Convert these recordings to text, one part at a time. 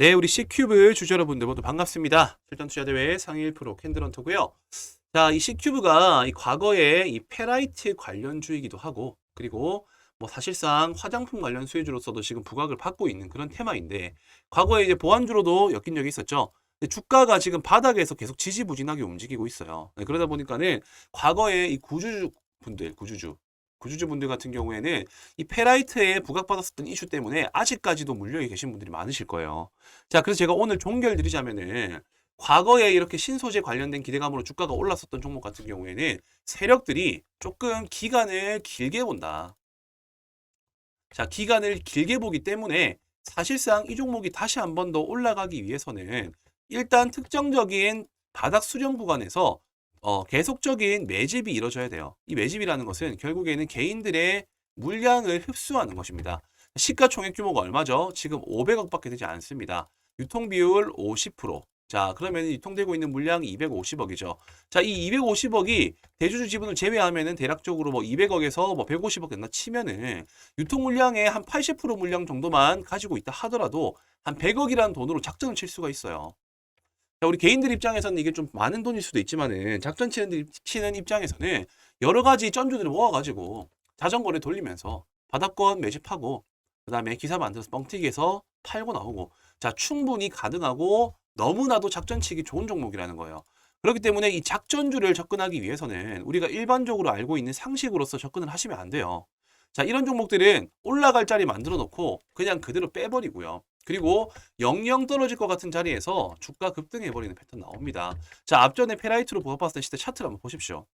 네, 우리 C큐브 주주 여러분들 모두 반갑습니다. 실전 투자 대회 상위 1% 캔들헌터고요. 자, 이 C큐브가 이 과거에 이 페라이트 관련주이기도 하고 그리고 뭐 사실상 화장품 관련 수혜주로서도 지금 부각을 받고 있는 그런 테마인데 과거에 이제 보안주로도 엮인 적이 있었죠. 주가가 지금 바닥에서 계속 지지부진하게 움직이고 있어요. 네, 그러다 보니까는 과거에 이 구주주 분들, 구주주 구주주 분들 같은 경우에는 이 페라이트에 부각받았었던 이슈 때문에 아직까지도 물려 계신 분들이 많으실 거예요. 자, 그래서 제가 오늘 종결 드리자면은 과거에 이렇게 신소재 관련된 기대감으로 주가가 올랐었던 종목 같은 경우에는 세력들이 조금 기간을 길게 본다. 자, 기간을 길게 보기 때문에 사실상 이 종목이 다시 한 번 더 올라가기 위해서는 일단 특정적인 바닥 수렴 구간에서 어, 계속적인 매집이 이루어져야 돼요. 이 매집이라는 것은 결국에는 개인들의 물량을 흡수하는 것입니다. 시가총액 규모가 얼마죠? 지금 500억밖에 되지 않습니다. 유통 비율 50%. 자, 그러면 유통되고 있는 물량이 250억이죠. 자, 이 250억이 대주주 지분을 제외하면은 대략적으로 뭐 200억에서 뭐 150억 된다 치면은 유통 물량의 한 80% 물량 정도만 가지고 있다 하더라도 한 100억이라는 돈으로 작전을 칠 수가 있어요. 자, 우리 개인들 입장에서는 이게 좀 많은 돈일 수도 있지만은 작전 치는, 치는 입장에서는 여러 가지 전주들을 모아가지고 자전거를 돌리면서 바닥권 매집하고 그 다음에 기사 만들어서 뻥튀기해서 팔고 나오고 자 충분히 가능하고 너무나도 작전 치기 좋은 종목이라는 거예요. 그렇기 때문에 이 작전주를 접근하기 위해서는 우리가 일반적으로 알고 있는 상식으로서 접근을 하시면 안 돼요. 자 이런 종목들은 올라갈 자리 만들어 놓고 그냥 그대로 빼버리고요. 그리고 영영 떨어질 것 같은 자리에서 주가 급등해버리는 패턴 나옵니다. 자, 앞전에 페라이트로 보았을 시대 차트를 한번 보십시오.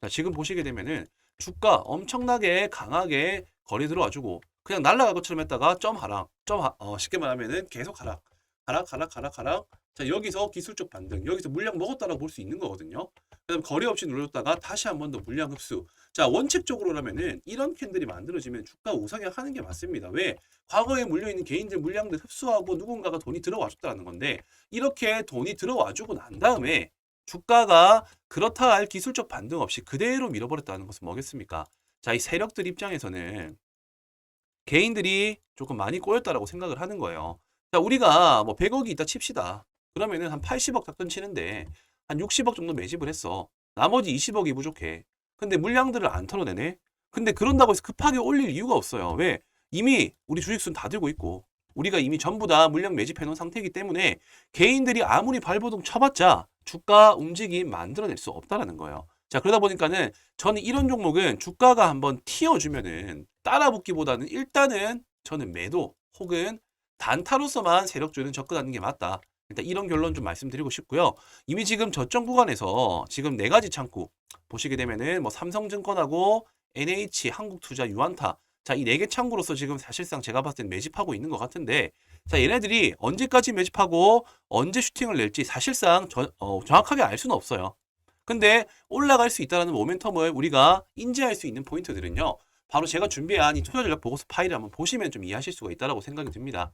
자, 지금 보시게 되면은 주가 엄청나게 강하게 거리 들어와주고 그냥 날아갈 것처럼 했다가 점 하락, 점 하, 어, 쉽게 말하면은 계속 하락, 하락, 하락, 하락, 하락. 자, 여기서 기술적 반등, 여기서 물량 먹었다라고 볼 수 있는 거거든요. 그다음 거리 없이 눌렀다가 다시 한 번 더 물량 흡수. 자, 원칙적으로라면은 이런 캔들이 만들어지면 주가 우상향 하는 게 맞습니다. 왜? 과거에 물려있는 개인들 물량들 흡수하고 누군가가 돈이 들어와 줬다는 건데 이렇게 돈이 들어와 주고 난 다음에 주가가 그렇다 할 기술적 반등 없이 그대로 밀어버렸다는 것은 뭐겠습니까? 자, 이 세력들 입장에서는 개인들이 조금 많이 꼬였다라고 생각을 하는 거예요. 자, 우리가 뭐 100억이 있다 칩시다. 그러면은 한 80억 작전 치는데 한 60억 정도 매집을 했어. 나머지 20억이 부족해. 근데 물량들을 안 털어내네? 근데 그런다고 해서 급하게 올릴 이유가 없어요. 왜? 이미 우리 주식수는 다 들고 있고 우리가 이미 전부 다 물량 매집해 놓은 상태이기 때문에 개인들이 아무리 발버둥 쳐봤자 주가 움직임 만들어낼 수 없다라는 거예요. 자 그러다 보니까는 저는 이런 종목은 주가가 한번 튀어주면은 따라붙기보다는 일단은 저는 매도 혹은 단타로서만 세력주는 접근하는 게 맞다. 일단 이런 결론 좀 말씀드리고 싶고요. 이미 지금 저점 구간에서 지금 네 가지 창구 보시게 되면은 뭐 삼성증권하고 NH, 한국투자, 유한타 자, 이 네 개 창구로서 지금 사실상 제가 봤을 땐 매집하고 있는 것 같은데 자, 얘네들이 언제까지 매집하고 언제 슈팅을 낼지 사실상 저, 어, 정확하게 알 수는 없어요. 근데 올라갈 수 있다는 모멘텀을 우리가 인지할 수 있는 포인트들은요. 바로 제가 준비한 이 투자 전략 보고서 파일을 한번 보시면 좀 이해하실 수가 있다고 생각이 듭니다.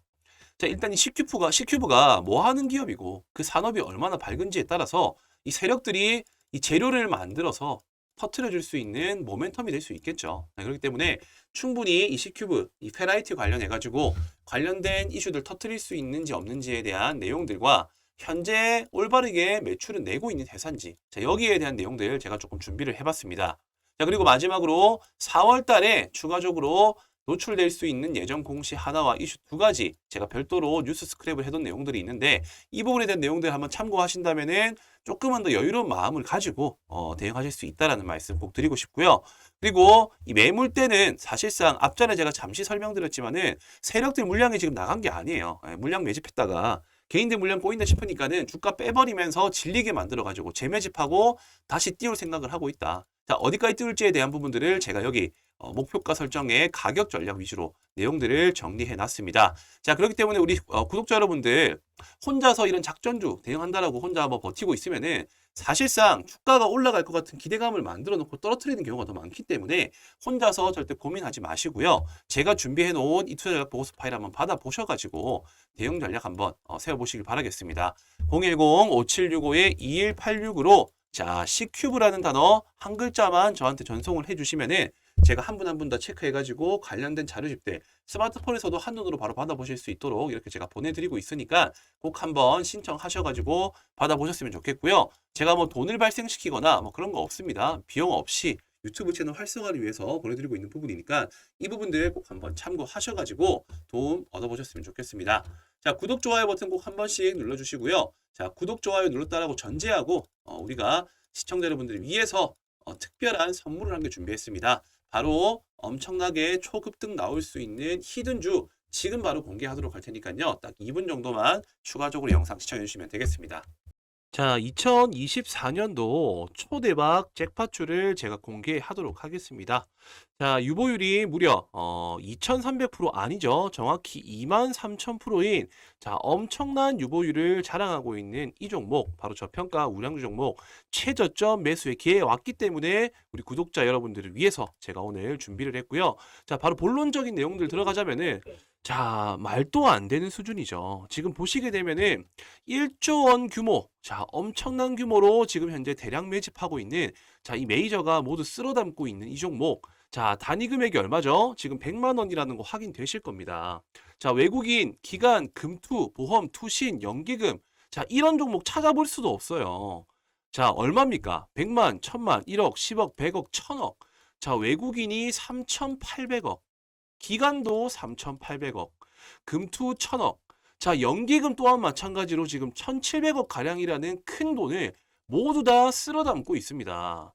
자, 일단 이 C큐브가, C큐브가 뭐 하는 기업이고 그 산업이 얼마나 밝은지에 따라서 이 세력들이 이 재료를 만들어서 터트려 줄 수 있는 모멘텀이 될 수 있겠죠. 네, 그렇기 때문에 충분히 이 C큐브, 이 페라이트 관련해 가지고 관련된 이슈들 터트릴 수 있는지 없는지에 대한 내용들과 현재 올바르게 매출을 내고 있는 회사인지 자, 여기에 대한 내용들 제가 조금 준비를 해봤습니다. 자 그리고 마지막으로 4월 달에 추가적으로 노출될 수 있는 예정 공시 하나와 이슈 두 가지 제가 별도로 뉴스 스크랩을 해둔 내용들이 있는데 이 부분에 대한 내용들 한번 참고하신다면은 조금은 더 여유로운 마음을 가지고 어, 대응하실 수 있다라는 말씀 꼭 드리고 싶고요. 그리고 이 매물대는 사실상 앞전에 제가 잠시 설명드렸지만은 세력들 물량이 지금 나간 게 아니에요. 예, 물량 매집했다가 개인들 물량 꼬인다 싶으니까는 주가 빼버리면서 질리게 만들어가지고 재매집하고 다시 띄울 생각을 하고 있다. 자, 어디까지 띄울지에 대한 부분들을 제가 여기 어, 목표가 설정의 가격 전략 위주로 내용들을 정리해 놨습니다. 자, 그렇기 때문에 우리 어, 구독자 여러분들 혼자서 이런 작전주 대응한다라고 혼자 뭐 버티고 있으면은 사실상 주가가 올라갈 것 같은 기대감을 만들어 놓고 떨어뜨리는 경우가 더 많기 때문에 혼자서 절대 고민하지 마시고요. 제가 준비해 놓은 이 투자 전략 보고서 파일 한번 받아 보셔 가지고 대응 전략 한번 어, 세워 보시길 바라겠습니다. 010-5765-2186으로 자, C큐브라는 단어 한 글자만 저한테 전송을 해 주시면은 제가 한 분 한 분 다 체크해가지고 관련된 자료 집대 스마트폰에서도 한눈으로 바로 받아보실 수 있도록 이렇게 제가 보내드리고 있으니까 꼭 한번 신청하셔가지고 받아보셨으면 좋겠고요. 제가 뭐 돈을 발생시키거나 뭐 그런 거 없습니다. 비용 없이 유튜브 채널 활성화를 위해서 보내드리고 있는 부분이니까 이 부분들 꼭 한번 참고하셔가지고 도움 얻어보셨으면 좋겠습니다. 자, 구독, 좋아요 버튼 꼭 한 번씩 눌러주시고요. 자, 구독, 좋아요 눌렀다라고 전제하고 어, 우리가 시청자 여러분들을 위해서 어, 특별한 선물을 한 개 준비했습니다. 바로 엄청나게 초급등 나올 수 있는 히든주 지금 바로 공개하도록 할 테니까요. 딱 2분 정도만 추가적으로 영상 시청해 주시면 되겠습니다. 자, 2024년도 초대박 잭팟추를 제가 공개하도록 하겠습니다. 자, 유보율이 무려 어, 2300% 아니죠. 정확히 23000%인 자, 엄청난 유보율을 자랑하고 있는 이 종목, 바로 저평가 우량주 종목 최저점 매수의 기회에 왔기 때문에 우리 구독자 여러분들을 위해서 제가 오늘 준비를 했고요. 자, 바로 본론적인 내용들 들어가자면은 자, 말도 안 되는 수준이죠. 지금 보시게 되면은 1조 원 규모, 자, 엄청난 규모로 지금 현재 대량 매집하고 있는 자, 이 메이저가 모두 쓸어 담고 있는 이 종목. 자, 단위 금액이 얼마죠? 지금 100만 원이라는 거 확인되실 겁니다. 자, 외국인, 기관, 금투, 보험, 투신, 연기금. 자, 이런 종목 찾아볼 수도 없어요. 자, 얼마입니까? 100만, 1000만, 1억, 10억, 100억, 1000억. 자, 외국인이 3,800억. 기간도 3,800억, 금투 1,000억. 자, 연기금 또한 마찬가지로 지금 1,700억 가량이라는 큰 돈을 모두 다 쓸어 담고 있습니다.